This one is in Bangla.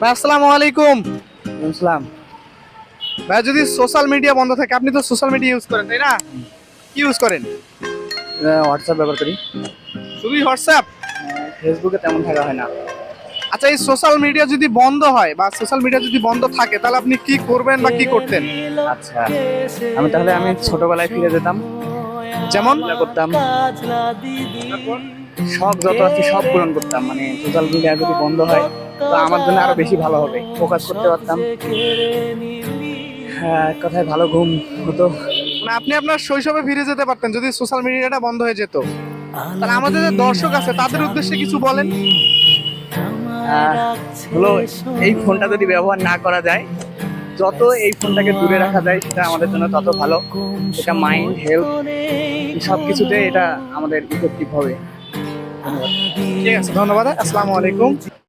ভাই আসসালামু আলাইকুম। ইসলাম ভাই যদি সোশ্যাল মিডিয়া বন্ধ থাকে আপনি তো সোশ্যাল মিডিয়া ইউজ করেন তাই না? কি ইউজ করেন? হোয়াটসঅ্যাপ ব্যবহার করি। শুধুই হোয়াটসঅ্যাপ ফেসবুকে তেমন থাকা হয় না। আচ্ছা এই সোশ্যাল মিডিয়া যদি বন্ধ হয় বা সোশ্যাল মিডিয়া যদি বন্ধ থাকে তাহলে আপনি কি করবেন বা কি করতেন? আচ্ছা আমি তাহলে আমি ছোটবেলায় ফিরে যেতাম। যেমন? করতাম। শখ যত আছে সব পূরণ করতাম মানে সোশ্যাল মিডিয়া যদি বন্ধ হয় তো আমার জন্য আরও বেশি ভালো হবে। ফোকাস করতে পারতাম। হ্যাঁ কথায় ভালো ঘুম হতো। মানে আপনি আপনার শৈশবে ফিরে যেতে পারতেন যদি সোশ্যাল মিডিয়াটা বন্ধ হয়ে যেত। তাহলে আমাদের যে দর্শক আছে তাদের উদ্দেশ্যে কিছু বলেন। হলো এই ফোনটা যদি ব্যবহার না করা যায় যত এই ফোনটাকে দূরে রাখা যায়, সেটা আমাদের জন্য তত ভালো। এটা মাইন্ড হেলথ সব কিছুতে এটা আমাদের ইফেক্টিভ হবে। ঠিক আছে, ধন্যবাদ, আসসালামু আলাইকুম।